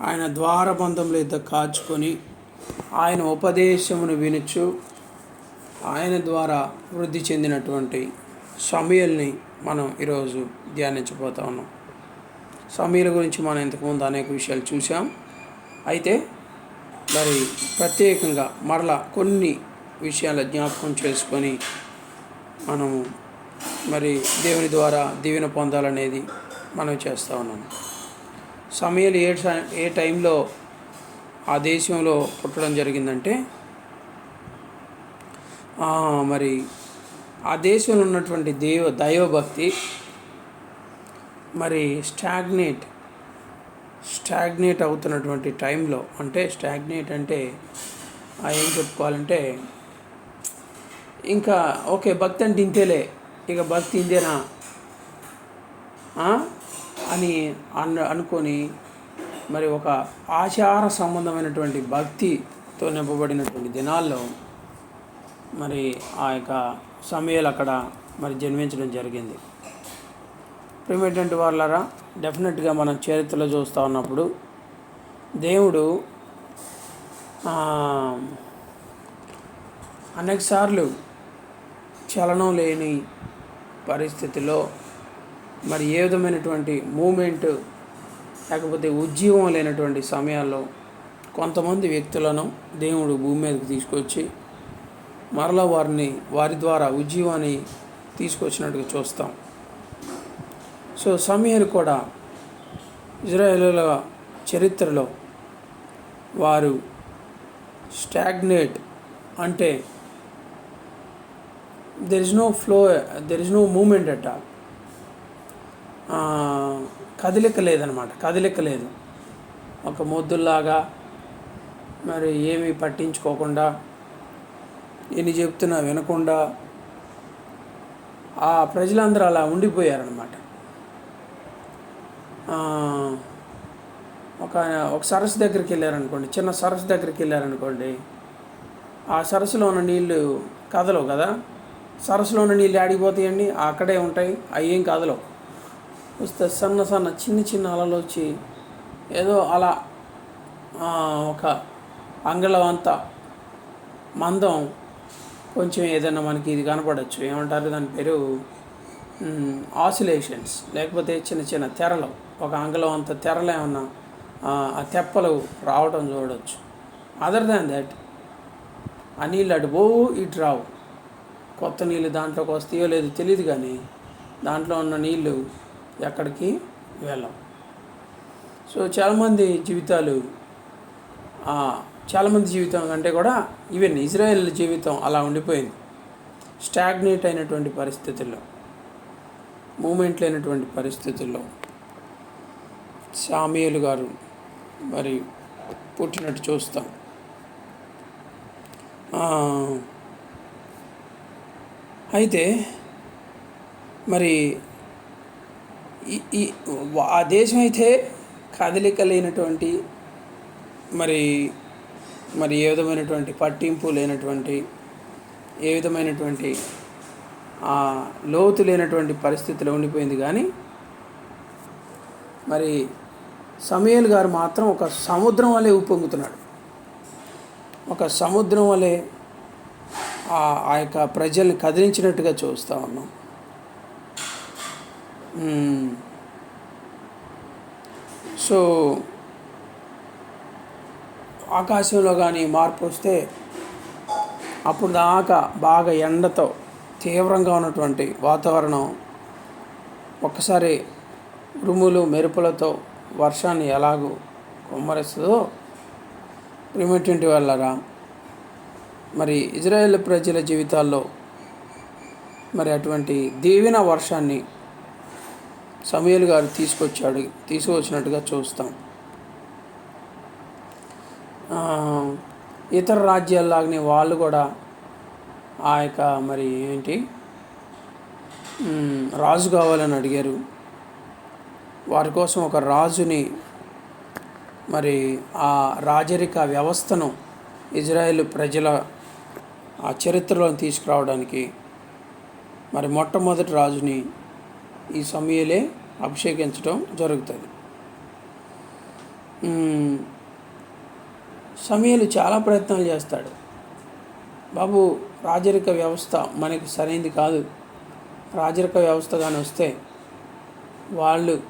ఆయన ద్వారబంధముల ఇద్దరు కాచుకొని ఆయన ఉపదేశమును వినుచు ఆయన ద్వారా వృద్ధి చెందినటువంటి సమయల్ని మనం ఈరోజు ధ్యానించబోతా ఉన్నాం. సమయల గురించి మనం ఇంతకుముందు అనేక విషయాలు చూసాం అయితే మరి ప్రత్యేకంగా మరలా కొన్ని విషయాల జ్ఞాపకం చేసుకొని మనము మరి దేవుని ద్వారా దీవెన పొందాలనేది మనం చేస్తూ ఉన్నాము సమయాలు ఏ ఏ టైంలో ఆ దేశంలో పుట్టడం జరిగిందంటే మరి ఆ దేశంలో ఉన్నటువంటి దేవ దైవభక్తి మరి స్టాగ్నేట్ స్టాగ్నేట్ అవుతున్నటువంటి టైంలో అంటే స్టాగ్నేట్ అంటే ఏం చెప్పుకోవాలంటే ఇంకా ఓకే భక్తి అంటే ఇంతేలే ఇక భక్తి ఇంతేనా? అని అన్న అనుకొని మరి ఒక ఆచార సంబంధమైనటువంటి భక్తితో నింపబడినటువంటి దినాల్లో మరి ఆ యొక్క సమయాలు అక్కడ మరి జన్మించడం జరిగింది. ప్రేమేటువంటి వాళ్ళరా డెఫినెట్గా మనం చరిత్రలో చూస్తూ ఉన్నప్పుడు దేవుడు అనేకసార్లు చలనం లేని పరిస్థితిలో మరి ఏ విధమైనటువంటి మూమెంట్ లేకపోతే ఉజ్జీవం లేనటువంటి సమయాల్లో కొంతమంది వ్యక్తులను దేవుడు భూమి మీదకి తీసుకొచ్చి మరలా వారిని వారి ద్వారా ఉజ్జీవాన్ని తీసుకొచ్చినట్టుగా చూస్తాం. సో సమయాలు కూడా ఇజ్రాయేలుల చరిత్రలో వారు స్టాగ్నేట్ అంటే there is no flow there is no movement at all కదలిక లేదనమాట. కదలిక లేదు. ఒక మొద్దుల్లాగా మరి ఏమీ పట్టించుకోకుండా ఎన్ని చెప్తున్నా వినకుండా ఆ ప్రజలందరూ అలా ఉండిపోయారనమాట. ఒక ఒక సరస్సు దగ్గరికి వెళ్ళారనుకోండి చిన్న సరస్సు దగ్గరికి వెళ్ళారనుకోండి ఆ సరస్సులో ఉన్న నీళ్ళు కదలవు కదా? సరస్సులో ఉన్న నీళ్ళు ఆడిపోతాయండి అక్కడే ఉంటాయి అవి ఏం కదలవు. వస్తే సన్న సన్న చిన్న చిన్న అలలు వచ్చి ఏదో అలా ఒక అంగళం అంతా మందం కొంచెం ఏదైనా మనకి ఇది కనపడచ్చు. ఏమంటారు దాని పేరు? ఆసిలేషన్స్ లేకపోతే చిన్న చిన్న తెరలు. ఒక అంగళం అంత తెరలు ఏమన్నా ఆ, ఆ తెప్పలు రావడం చూడవచ్చు అదర్ దాన్ దట్ ఆ నీళ్ళు అటు పోవు ఇటు రావు. కొత్త నీళ్ళు దాంట్లోకి వస్తాయో లేదో తెలియదు కానీ దాంట్లో ఉన్న నీళ్ళు ఎక్కడికి వెళ్ళవు సో చాలామంది జీవితాలు చాలామంది జీవితం కంటే కూడా ఈవెన్ ఇజ్రాయెల్ జీవితం అలా ఉండిపోయింది. స్టాగ్నేట్ అయినటువంటి పరిస్థితుల్లో మూమెంట్ లేనటువంటి పరిస్థితుల్లో సామియలు గారు మరి పుట్టినట్టు చూస్తాం. అయితే మరి ఈ ఈ ఆ దేశం అయితే కదలిక లేనటువంటి మరి మరి ఏ విధమైనటువంటి పట్టింపు లేనటువంటి ఏ విధమైనటువంటి ఆ, లోతు లేనటువంటి పరిస్థితిలో ఉండిపోయింది. కానీ మరి సమయల్ గారు మాత్రం ఒక సముద్రం వలె ఉప్పొంగుతున్నాడు. ఒక సముద్రం వలె ఆ ఆ యొక్క ప్రజల్ని కదిలించినట్టుగా చూస్తూ ఉన్నాం. సో ఆకాశంలో కానీ మార్పు వస్తే అప్పుడు దాకా బాగా ఎండతో తీవ్రంగా ఉన్నటువంటి వాతావరణం ఒక్కసారి ఉరుములు మెరుపులతో వర్షాన్ని ఎలాగూ కుమ్మరిస్తుందో ప్రిమిటింటి వాళ్ళరా మరి ఇజ్రాయెల్ ప్రజల జీవితాల్లో మరి అటువంటి దీవిన వర్షాన్ని సమయలు గారు తీసుకొచ్చాడు తీసుకొచ్చినట్టుగా చూస్తాం. ఇతర రాజ్యాల్లాగానే వాళ్ళు కూడా ఆ యొక్క మరి ఏంటి రాజు కావాలని అడిగారు. వారి కోసం ఒక రాజుని మరి ఆ రాజరిక వ్యవస్థను ఇజ్రాయెల్ ప్రజల ఆ చరిత్రలో తీసుకురావడానికి మరి మొట్టమొదటి రాజుని ఈ సమయలే అభిషేకించడం జరుగుతుంది. సమయలు సమయాలు చాలా ప్రయత్నాలు చేస్తాడు. బాబు రాజరిక వ్యవస్థ మనకి సరైనది కాదు. రాజరిక వ్యవస్థ కానీ వస్తే వాళ్ళు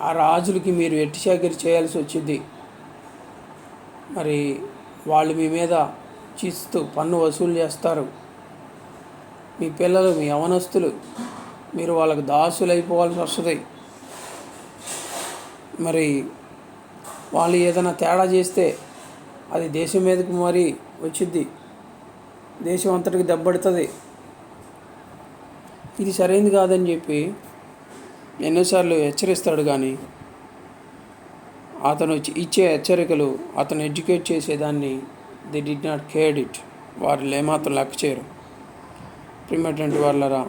ఆ రాజులకి మీరు ఎట్టి చాకరీ చేయాల్సి వచ్చింది. మరి వాళ్ళు మీ మీద చిస్తూ పన్ను వసూలు చేస్తారు. మీ పిల్లలు మీ యవనస్తులు మీరు వాళ్ళకు దాసులు అయిపోవాల్సి వస్తుంది. మరి వాళ్ళు ఏదైనా తేడా చేస్తే అది దేశం మీదకి మరి వచ్చిద్ది. దేశం అంతటికి దెబ్బడుతుంది ఇది సరైనది కాదని చెప్పి ఎన్నోసార్లు హెచ్చరిస్తాడు కానీ అతను ఇచ్చే- ఇచ్చే హెచ్చరికలు అతను ఎడ్యుకేట్ చేసేదాన్ని they did not cared it. వారు ఏమాత్రం లెక్క చేయరు. ప్రిమటెంట్ వాళ్ళరా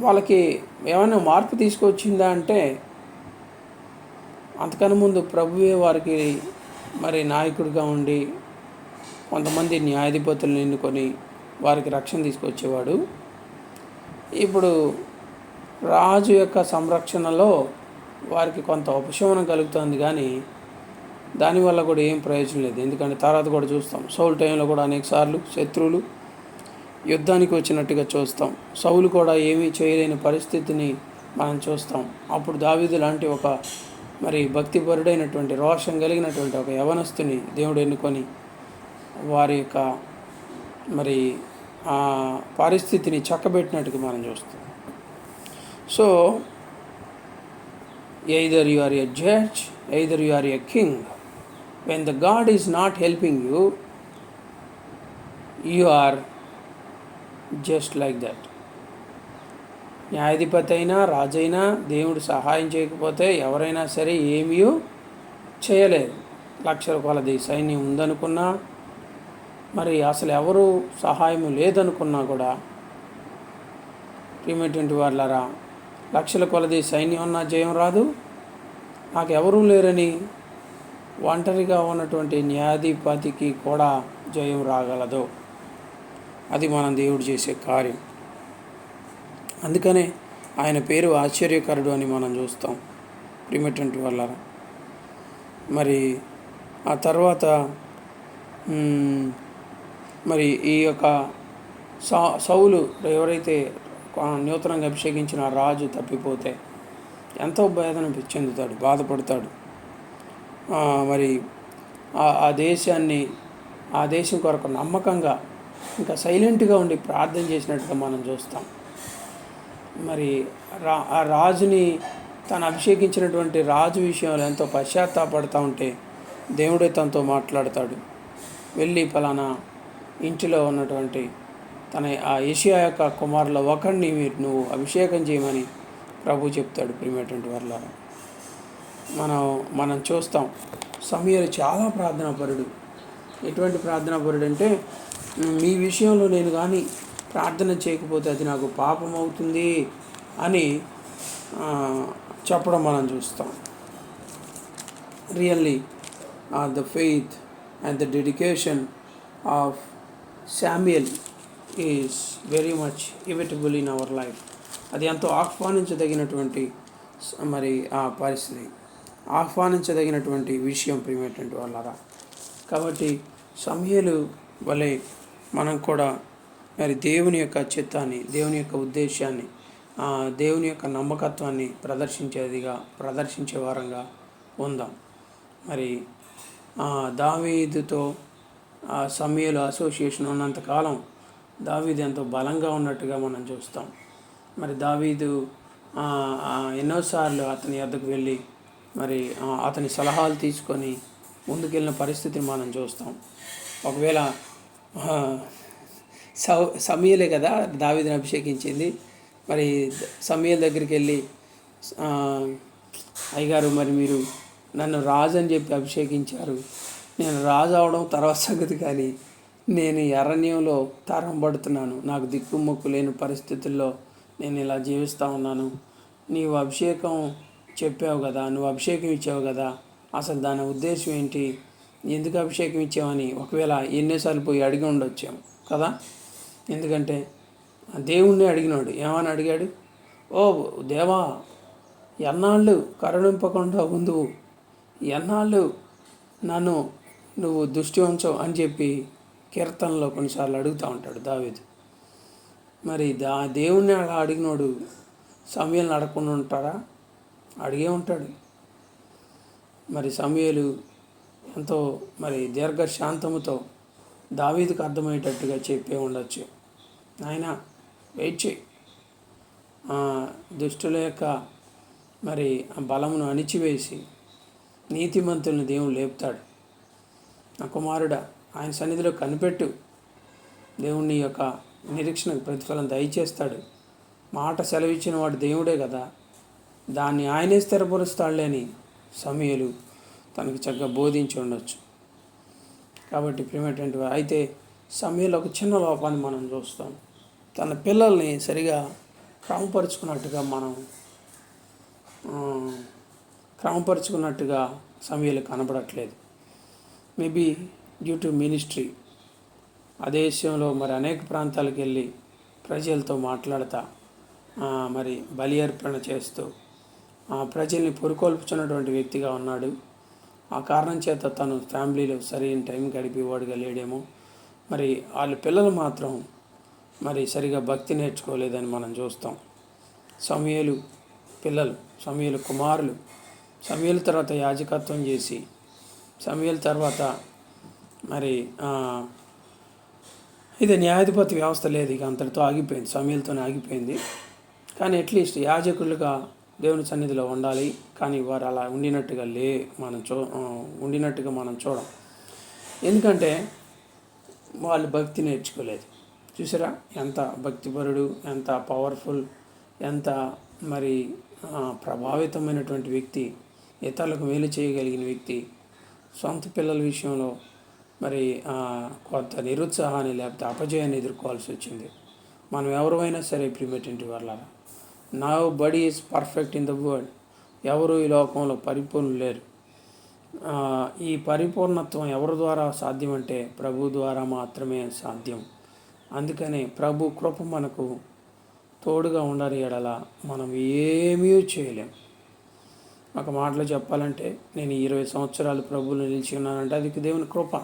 వాళ్ళకి ఏమైనా మార్పు తీసుకొచ్చిందా అంటే అంతకన్నా ముందు ప్రభువే వారికి మరి నాయకుడిగా ఉండి కొంతమంది న్యాయాధిపతులను ఎన్నుకొని వారికి రక్షణ తీసుకొచ్చేవాడు. ఇప్పుడు రాజు యొక్క సంరక్షణలో వారికి కొంత ఉపశమనం కలుగుతుంది కానీ దానివల్ల కూడా ఏం ప్రయోజనం లేదు. ఎందుకంటే తర్వాత కూడా చూస్తాం. సౌల్ టైంలో కూడా అనేక సార్లు శత్రువులు యుద్ధానికి వచ్చినట్టుగా చూస్తాం. సౌలు కూడా ఏమీ చేయలేని పరిస్థితిని మనం చూస్తాం. అప్పుడు దావీదు లాంటి ఒక మరి భక్తిపరుడైనటువంటి రోషం కలిగినటువంటి ఒక యవనస్తుని దేవుడు ఎన్నుకొని వారి యొక్క మరి ఆ పరిస్థితిని చక్కబెట్టినట్టుగా మనం చూస్తాం. So either you are a judge either you are a king when the God is not helping you you are just like that. న్యాయాధిపతి అయినా రాజైనా దేవుడు సహాయం చేయకపోతే ఎవరైనా సరే ఏమీ చేయలేదు. లక్షల కొలది సైన్యం ఉందనుకున్నా మరి అసలు ఎవరు సహాయం లేదనుకున్నా కూడా ప్రియమైనటువంటి వాళ్ళరా లక్షల కొలది సైన్యం ఉన్న జయం రాదు. నాకు ఎవరూ లేరని ఒంటరిగా ఉన్నటువంటి న్యాయాధిపతికి కూడా జయం రాగలదు. అది మనం దేవుడు చేసే కార్యం. అందుకనే ఆయన పేరు ఆశ్చర్యకరుడు అని మనం చూస్తాం. ప్రిమేటెంట్ వల్ల మరి ఆ తర్వాత మరి ఈ యొక్క సౌ సౌలు ఎవరైతే నూతనంగా అభిషేకించిన ఆ రాజు తప్పిపోతే ఎంతో వేదన చెందుతాడు బాధపడతాడు. మరి ఆ దేశాన్ని ఆ దేశం కొరకు నమ్మకంగా ఇంకా సైలెంట్గా ఉండి ప్రార్థన చేసినట్టుగా మనం చూస్తాం. మరి రా ఆ రాజుని తను అభిషేకించినటువంటి రాజు విషయంలో ఎంతో పశ్చాత్తాపడతా ఉంటే దేవుడే తనతో మాట్లాడతాడు. వెళ్ళి ఫలానా ఇంటిలో ఉన్నటువంటి తన ఆ ఏషియా యొక్క కుమారుల ఒకరిని మీరు నువ్వు అభిషేకం చేయమని ప్రభు చెప్తాడు ప్రిమేటువంటి వారిలో మనం మనం చూస్తాం సమయాలు చాలా ప్రార్థనాపరుడు. ఎటువంటి ప్రార్థనాపరుడు అంటే మీ విషయంలో నేను కానీ ప్రార్థన చేయకపోతే అది నాకు పాపం అవుతుంది అని చెప్పడం మనం చూస్తాం. Really the faith and the dedication of Samuel is very much inevitable in our life అది ఎంతో ఆహ్వానించదగినటువంటి మరి ఆ పరిస్థితి. ఆహ్వానించదగినటువంటి విషయం ప్రియమైనటువంటి వాళ్ళరా. కాబట్టి సమయలు వలె మనం కూడా మరి దేవుని యొక్క చిత్తాన్ని దేవుని యొక్క ఉద్దేశాన్ని దేవుని యొక్క నమ్మకత్వాన్ని ప్రదర్శించేదిగా ప్రదర్శించే వారంగా ఉందాం. మరి దావీదుతో సమయలు అసోసియేషన్ ఉన్నంతకాలం దావీదు ఎంతో బలంగా ఉన్నట్టుగా మనం చూస్తాం. మరి దావీదు ఎన్నోసార్లు అతని వద్దకు వెళ్ళి మరి అతని సలహాలు తీసుకొని ముందుకెళ్ళిన పరిస్థితిని మనం చూస్తాం. ఒకవేళ సౌ సమయలే కదా దావిదని అభిషేకించింది. మరి సమయల దగ్గరికి వెళ్ళి అయ్యగారు మరి మీరు నన్ను రాజు అని చెప్పి అభిషేకించారు. నేను రాజు అవడం తర్వాత సంగతి కానీ నేను ఈ అరణ్యంలో తరంబడుతున్నాను నాకు దిక్కుమొక్కు లేని పరిస్థితుల్లో నేను ఇలా జీవిస్తూ ఉన్నాను. నీవు అభిషేకం చెప్పావు కదా నువ్వు అభిషేకం ఇచ్చావు కదా అసలు దాని ఉద్దేశం ఏంటి? ఎందుకు అభిషేకం ఇచ్చావని ఒకవేళ ఎన్నిసార్లు పోయి అడిగి ఉండొచ్చాము కదా? ఎందుకంటే దేవుణ్ణి అడిగినాడు. ఏమని అడిగాడు? ఓ దేవా ఎన్నాళ్ళు కరుణింపకుండా ఉందువు ఎన్నాళ్ళు నన్ను నువ్వు దృష్టి ఉంచవు అని చెప్పి కీర్తనలో కొన్నిసార్లు అడుగుతూ ఉంటాడు దావేది. మరి దా దేవుణ్ణి అలా అడిగినోడు సమయాలను అడగకుండా ఉంటారా అడిగే ఉంటాడు. మరి సమయాలు ఎంతో మరి దీర్ఘశాంతముతో దావీదుకు అర్థమయ్యేటట్టుగా చెప్పే ఉండొచ్చు. ఆయన వెయిట్ చేయి. ఆ దుష్టుల యొక్క మరి ఆ బలమును అణిచివేసి నీతిమంతుల్ని దేవుడు లేపుతాడు. నా కుమారుడా ఆయన సన్నిధిలో కనిపెట్టు. దేవుని యొక్క నిరీక్షణకు ప్రతిఫలం దయచేస్తాడు. మాట సెలవిచ్చిన వాడు దేవుడే కదా. దాన్ని ఆయనే స్థిరపరుస్తాడులేని సమయలు తనకు చక్కగా బోధించి ఉండొచ్చు. కాబట్టి ప్రేమటువంటి అయితే సమయంలో ఒక చిన్న లోపాన్ని మనం చూస్తాం. తన పిల్లల్ని సరిగా క్రమపరుచుకున్నట్టుగా మనం క్రమపరుచుకున్నట్టుగా సమయాలు కనబడట్లేదు. మేబీ డ్యూ టు మినిస్ట్రీ ఆ దేశంలో మరి అనేక ప్రాంతాలకు వెళ్ళి ప్రజలతో మాట్లాడతా మరి బలి అర్పణ చేస్తూ ప్రజల్ని పురుకొల్పుచున్నటువంటి వ్యక్తిగా ఉన్నాడు. ఆ కారణం చేత తను ఫ్యామిలీలో సరైన టైం గడిపేవాడుగా లేడేమో. మరి వాళ్ళ పిల్లలు మాత్రం మరి సరిగా భక్తి నేర్చుకోలేదని మనం చూస్తాం. సమయలు పిల్లలు సమయలు కుమారులు సమయల తర్వాత యాజకత్వం చేసి సమయల తర్వాత మరి ఇది న్యాయాధిపతి వ్యవస్థ లేదు ఇక అంతటితో ఆగిపోయింది సమయాలతోనే ఆగిపోయింది. కానీ అట్లీస్ట్ యాజకులుగా దేవుని సన్నిధిలో ఉండాలి కానీ వారు అలా ఉండినట్టుగా లే మనం చూ ఉండినట్టుగా మనం చూడం. ఎందుకంటే వాళ్ళు భక్తి నేర్చుకోలేదు. చూసారా? ఎంత భక్తిపరుడు ఎంత పవర్ఫుల్ ఎంత మరి ప్రభావితమైనటువంటి వ్యక్తి ఇతరులకు మేలు చేయగలిగిన వ్యక్తి సొంత పిల్లల విషయంలో మరి కొంత నిరుత్సాహాన్ని లేకపోతే అపజయాన్ని ఎదుర్కోవాల్సి వచ్చింది. మనం ఎవరైనా సరే ప్రిమేటెంట్ వాళ్ళ nobody is perfect in the world ఎవరు ఈ లోకంలో పరిపూర్ణులు లేరు. ఈ పరిపూర్ణత్వం ఎవరి ద్వారా సాధ్యం అంటే ప్రభు ద్వారా మాత్రమే సాధ్యం. అందుకనే ప్రభు కృప మనకు తోడుగా ఉండాలి ఎడల మనం ఏమీ చేయలేం. ఒక మాటలో చెప్పాలంటే నేను ఇరవై సంవత్సరాలు ప్రభువులు నిలిచి ఉన్నానంటే అది దేవుని కృప.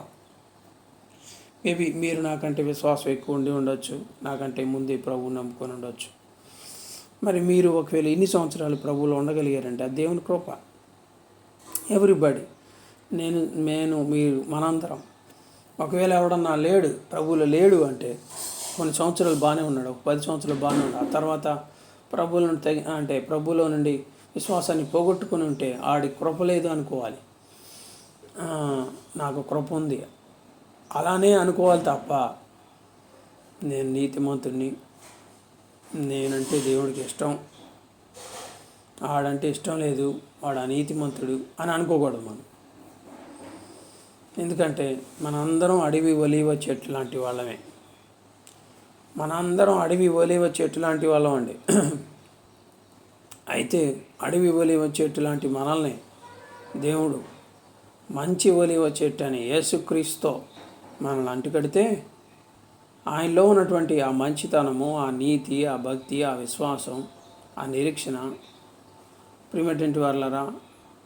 మేబీ మీరు నాకంటే విశ్వాసం ఎక్కువ ఉండి ఉండొచ్చు నాకంటే ముందే ప్రభువు నమ్ముకొని ఉండొచ్చు. మరి మీరు ఒకవేళ ఇన్ని సంవత్సరాలు ప్రభువులో ఉండగలిగారంటే ఆ దేవుని కృప. ఎవ్రీబడి నేను నేను మీరు మనందరం. ఒకవేళ ఎవడన్నా లేడు ప్రభువులో లేడు అంటే కొన్ని సంవత్సరాలు బాగానే ఉన్నాడు ఒక పది సంవత్సరాలు బాగానే ఉన్నాడు. ఆ తర్వాత ప్రభువులను నుండి తగి అంటే ప్రభువులో నుండి విశ్వాసాన్ని పోగొట్టుకుని ఉంటే ఆడి కృప లేదు అనుకోవాలి. నాకు కృప ఉంది. అలానే అనుకోవాలి తప్ప నేను నీతిమంతుడిని నేనంటే దేవుడికి ఇష్టం. ఆడంటే ఇష్టం లేదు. వాడు అనీతిమంతుడు అని అనుకోకూడదు మనం. ఎందుకంటే మనందరం అడవి ఒలివ చెట్టు లాంటి వాళ్ళమే. మనందరం అడవి ఒలివ చెట్టు లాంటి వాళ్ళం అండి. అయితే అడవి ఒలివ చెట్టు లాంటి మనల్ని దేవుడు మంచి ఒలివ చెట్టు అని యేసుక్రీస్తో మనల్ని అంటుకడితే ఆయనలో ఉన్నటువంటి ఆ మంచితనము ఆ నీతి ఆ భక్తి ఆ విశ్వాసం ఆ నిరీక్షణ ప్రిమటెంట్ వర్లరా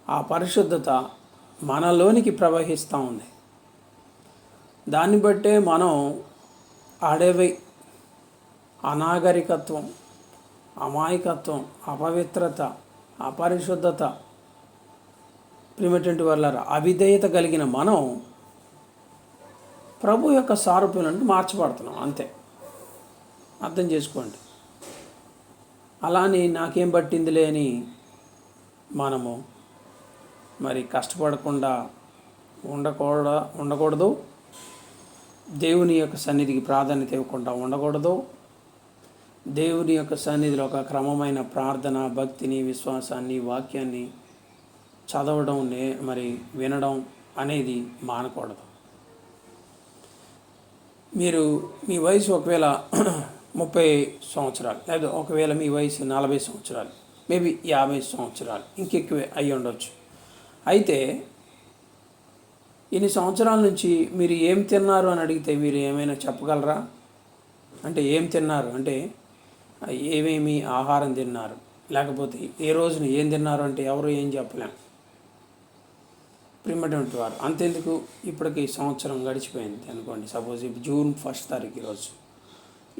ఆ పరిశుద్ధత మనలోనికి ప్రవహిస్తూ ఉంది. దాన్ని బట్టే మనం అడవి అనాగరికత్వం అమాయకత్వం అపవిత్రత అపరిశుద్ధత ప్రిమటెంట్ వర్లరా అవిధేయత కలిగిన మనం ప్రభు యొక్క సారూప్యాలను మార్చబడుతున్నాం అంతే. అర్థం చేసుకోండి. అలానే నాకేం పట్టిందిలే అని మనము మరి కష్టపడకుండా ఉండకూడ ఉండకూడదు. దేవుని యొక్క సన్నిధికి ప్రాధాన్యత ఇవ్వకుండా ఉండకూడదు. దేవుని యొక్క సన్నిధిలో ఒక క్రమమైన ప్రార్థన భక్తిని విశ్వాసాన్ని వాక్యాన్ని చదవడం నే మరి వినడం అనేది మానకూడదు. మీరు మీ వయసు ఒకవేళ ముప్పై సంవత్సరాలు లేదా ఒకవేళ మీ వయసు నలభై సంవత్సరాలు మేబీ యాభై సంవత్సరాలు ఇంకెక్కువే అయి ఉండొచ్చు. అయితే ఇన్ని సంవత్సరాల నుంచి మీరు ఏం తిన్నారు అని అడిగితే మీరు ఏమైనా చెప్పగలరా? అంటే ఏం తిన్నారు? అంటే ఏమేమి ఆహారం తిన్నారు? లేకపోతే ఏ రోజున ఏం తిన్నారు? అంటే ఎవరు ఏం చెప్పలేం. ప్రిమటువంటి వారు. అంతెందుకు? ఇప్పటికి సంవత్సరం గడిచిపోయింది అనుకోండి. సపోజ్ ఇప్పుడు జూన్ ఫస్ట్ తారీఖు ఈరోజు.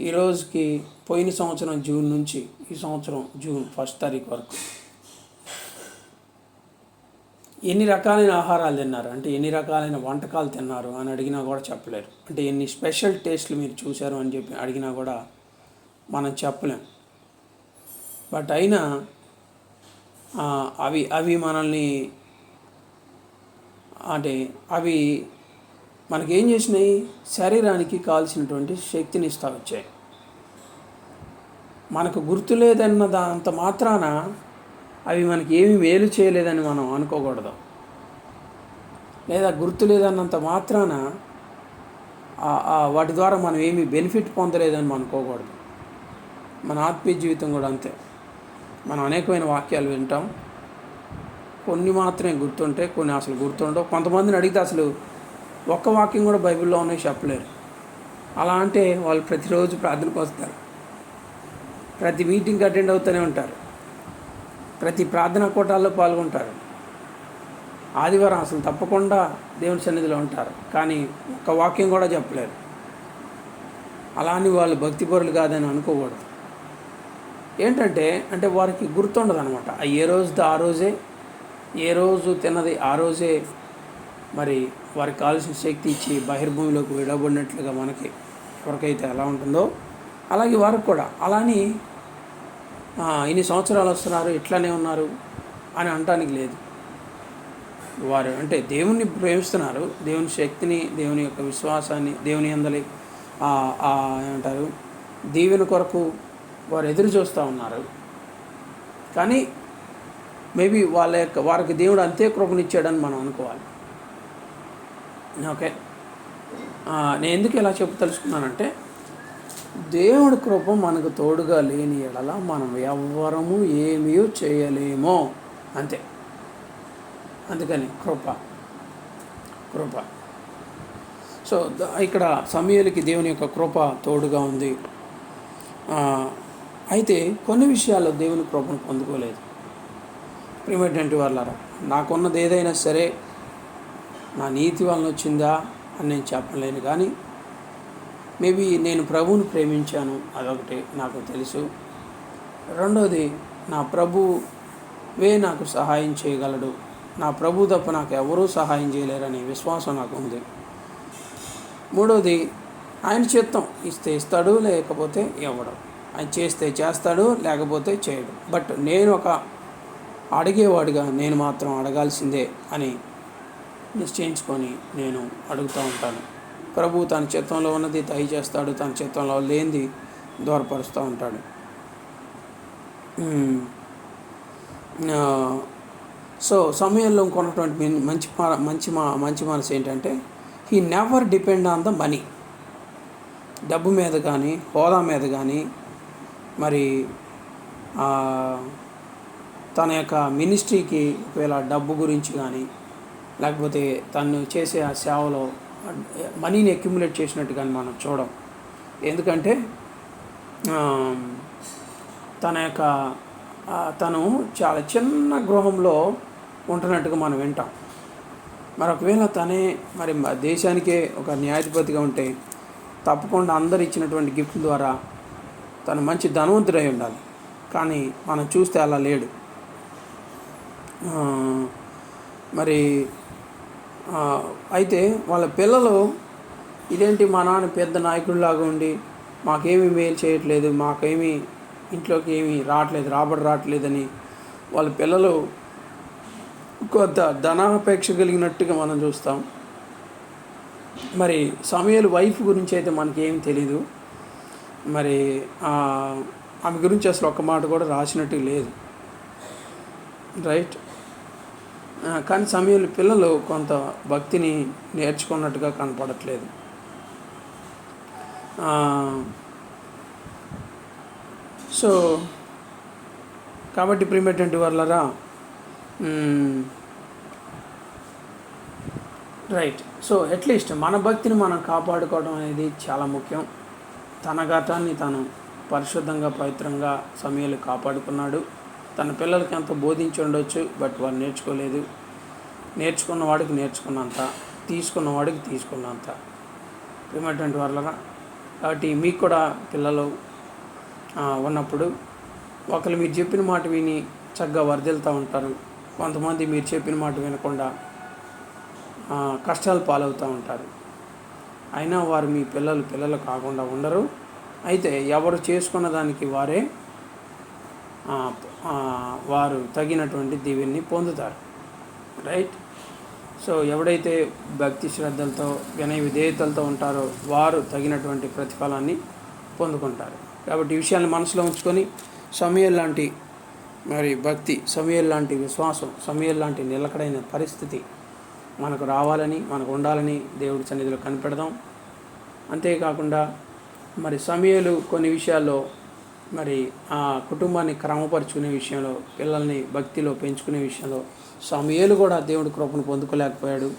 ఈ రోజుకి పోయిన సంవత్సరం జూన్ నుంచి ఈ సంవత్సరం జూన్ ఫస్ట్ తారీఖు వరకు. ఎన్ని రకాలైన ఆహారాలు తిన్నారు? అంటే ఎన్ని రకాలైన వంటకాలు తిన్నారు అని అడిగినా కూడా చెప్పలేరు. అంటే ఎన్ని స్పెషల్ టేస్ట్లు మీరు చూశారు అని చెప్పి అడిగినా కూడా మనం చెప్పలేం. బట్ అయినా అవి అవి మనల్ని అంటే అవి మనకేం చేసినాయి? శరీరానికి కావాల్సినటువంటి శక్తిని ఇస్తా వచ్చాయి మనకు గుర్తు లేదన్న దాంత మాత్రాన అవి మనకి ఏమి మేలు చేయలేదని మనం అనుకోకూడదు. లేదా గుర్తు లేదన్నంత మాత్రాన వాటి ద్వారా మనం ఏమి బెనిఫిట్ పొందలేదని మనం అనుకోకూడదు. మన ఆత్మీయ జీవితం కూడా అంతే. మనం అనేకమైన వాక్యాలు వింటాం. కొన్ని మాత్రమే గుర్తుంటాయి కొన్ని అసలు గుర్తుండవు. కొంతమందిని అడిగితే అసలు ఒక్క వాక్యం కూడా బైబిల్లో ఉన్నాయి చెప్పలేరు. అలా అంటే వాళ్ళు ప్రతిరోజు ప్రార్థనకు వస్తారు. ప్రతి మీటింగ్ అటెండ్ అవుతూనే ఉంటారు. ప్రతి ప్రార్థనా కూటాల్లో పాల్గొంటారు. ఆదివారం అసలు తప్పకుండా దేవుని సన్నిధిలో ఉంటారు. కానీ ఒక్క వాక్యం కూడా చెప్పలేరు. అలా అని వాళ్ళు భక్తిపరులు కాదని అనుకోకూడదు. ఏంటంటే అంటే వారికి గుర్తుండదు అనమాట ఏ రోజుది ఆ రోజే ఏ రోజు తిన్నది ఆ రోజే మరి వారికి కావాల్సిన శక్తి ఇచ్చి బహిర్భూమిలోకి విడబడినట్లుగా మనకి ఎవరికైతే ఎలా ఉంటుందో అలాగే వారికి కూడా. అలాని ఇన్ని సంవత్సరాలు వస్తున్నారు ఇట్లానే ఉన్నారు అని అనటానికి లేదు. వారు అంటే దేవుణ్ణి ప్రేమిస్తున్నారు దేవుని శక్తిని దేవుని యొక్క విశ్వాసాన్ని దేవుని అందలి ఏమంటారు దీవెన కొరకు వారు ఎదురు చూస్తూ ఉన్నారు. కానీ మేబీ వాళ్ళ యొక్క వారికి దేవుడు అంతే కృపనిచ్చాడని మనం అనుకోవాలి. ఓకే. నేను ఎందుకు ఇలా చెప్పు తెలుసుకున్నానంటే దేవుడి కృప మనకు తోడుగా లేని ఎడల మనం ఎవ్వరము ఏమీ చేయలేమో. అంతే. అందుకని కృప. కృప. సో ఇక్కడ సమయాలకి దేవుని యొక్క కృప తోడుగా ఉంది. అయితే కొన్ని విషయాల్లో దేవుని కృపను పొందుకోలేదు. ప్రిమిటెంట్ వాళ్ళారా నాకున్నది ఏదైనా సరే నా నీతి వలన వచ్చిందా అని నేను చెప్పలేను కానీ మేబీ నేను ప్రభువుని ప్రేమించాను అదొకటి నాకు తెలుసు. రెండోది నా ప్రభువే నాకు సహాయం చేయగలడు. నా ప్రభు తప్ప నాకు ఎవరూ సహాయం చేయలేరనే విశ్వాసం నాకు ఉంది. మూడోది ఆయన చిత్తం ఇస్తే ఇస్తాడు లేకపోతే ఇవ్వడు. ఆయన చేస్తే చేస్తాడు లేకపోతే చేయడు. బట్ నేను ఒక అడిగేవాడిగా నేను మాత్రం అడగాల్సిందే అని నిశ్చయించుకొని నేను అడుగుతూ ఉంటాను. ప్రభు తన చిత్తంలో ఉన్నది దయచేస్తాడు తన చిత్తంలో లేనిది దూరపరుస్తూ ఉంటాడు. సో సమయంలో కొన్నటువంటి మంచి మా- మంచి మా మంచి మనసు ఏంటంటే he never depend on the money డబ్బు మీద కానీ హోదా మీద కానీ మరి తన యొక్క మినిస్ట్రీకి ఒకవేళ డబ్బు గురించి కానీ లేకపోతే తను చేసే ఆ సేవలో మనీని అక్యుములేట్ చేసినట్టు కానీ మనం చూడం. ఎందుకంటే తన యొక్క తను చాలా చిన్న గృహంలో ఉంటున్నట్టుగా మనం వింటాం. మరి ఒకవేళ తనే మరి దేశానికే ఒక న్యాయాధిపతిగా ఉంటే తప్పకుండా అందరు ఇచ్చినటువంటి గిఫ్ట్ ద్వారా తను మంచి ధనవంతుడై ఉండాలి. కానీ మనం చూస్తే అలా లేడు. మరి అయితే వాళ్ళ పిల్లలు ఇదేంటి మా నాన్న పెద్ద నాయకుడిలాగా ఉండి మాకేమీ మేలు చేయట్లేదు మాకేమీ ఇంట్లోకి ఏమీ రావట్లేదు రాబడి రావట్లేదని వాళ్ళ పిల్లలు కొంత ధనాపేక్ష కలిగినట్టుగా మనం చూస్తాం. మరి సమయాలు వైఫ్ గురించి అయితే మనకి తెలీదు. మరి ఆ, ఆమె గురించి అసలు ఒక్క మాట కూడా రాసినట్టు లేదు. రైట్? కానీ సమయంలో పిల్లలు కొంత భక్తిని నేర్చుకున్నట్టుగా కనపడట్లేదు. సో కాబట్టి ప్రిమేటెంట్ వాళ్ళరా రైట్. సో అట్లీస్ట్ మన భక్తిని మనం కాపాడుకోవడం అనేది చాలా ముఖ్యం. తన ఘటాన్ని తను పరిశుద్ధంగా పవిత్రంగా సమయాలు కాపాడుకున్నాడు. తన పిల్లలకి ఎంత బోధించి ఉండొచ్చు బట్ వారు నేర్చుకోలేదు. నేర్చుకున్న వాడికి నేర్చుకున్నంత తీసుకున్న వాడికి తీసుకున్నంత. ప్రేమటువంటి వాళ్ళగా కాబట్టి మీకు కూడా పిల్లలు ఉన్నప్పుడు ఒకరు మీరు చెప్పిన మాట విని చక్కగా వర్ధిల్తూ ఉంటారు. కొంతమంది మీరు చెప్పిన మాట వినకుండా కష్టాలు పాలవుతూ ఉంటారు. అయినా వారు మీ పిల్లలు పిల్లలు కాకుండా ఉండరు. అయితే ఎవరు చేసుకున్న దానికి వారే వారు తగినటువంటి దీవెన్ని పొందుతారు. రైట్ సో ఎవడైతే భక్తి శ్రద్ధలతో వినయ విధేయతలతో ఉంటారో వారు తగినటువంటి ప్రతిఫలాన్ని పొందుకుంటారు. కాబట్టి ఈ విషయాన్ని మనసులో ఉంచుకొని సమయం లాంటి మరి భక్తి సమయం లాంటి విశ్వాసం సమయం లాంటి నిలకడైన పరిస్థితి మనకు రావాలని మనకు ఉండాలని దేవుడి సన్నిధిలో కనిపెడదాం. అంతేకాకుండా మరి సమయాలు కొన్ని విషయాల్లో మరి ఆ కుటుంబాన్ని క్రమపరుచుకునే విషయంలో పిల్లల్ని భక్తిలో పెంచుకునే విషయంలో సమయాలు కూడా దేవుడి కృపను పొందుకోలేకపోయాడు.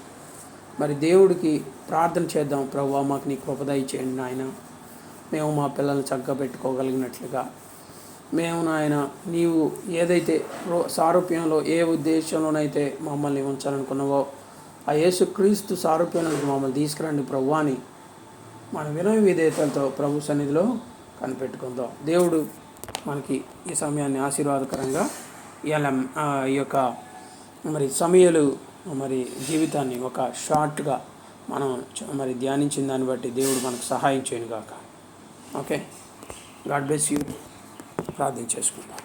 మరి దేవుడికి ప్రార్థన చేద్దాం. ప్రభు మాకు నీ కృపదాయి చేయండి నాయన. మేము మా పిల్లల్ని చక్కగా పెట్టుకోగలిగినట్లుగా. మేము నాయన నీవు ఏదైతే సారూప్యంలో ఏ ఉద్దేశంలోనైతే మమ్మల్ని ఉంచాలనుకున్నావో ఆ యేసుక్రీస్తు సారూప్యంలోకి మమ్మల్ని తీసుకురండి ప్రభు అని మన వినయ విధేయతలతో ప్రభు సన్నిధిలో కనిపెట్టుకుందాం. దేవుడు మనకి ఈ సమయాన్ని ఆశీర్వాదకరంగా ఇలా ఈ యొక్క మరి సమయాలు మరి జీవితాన్ని ఒక షార్ట్గా మనం మరి ధ్యానించిన దాన్ని బట్టి దేవుడు మనకు సహాయం చేయను కాక ఓకే? God bless you. ప్రార్థన చేసుకుందాం.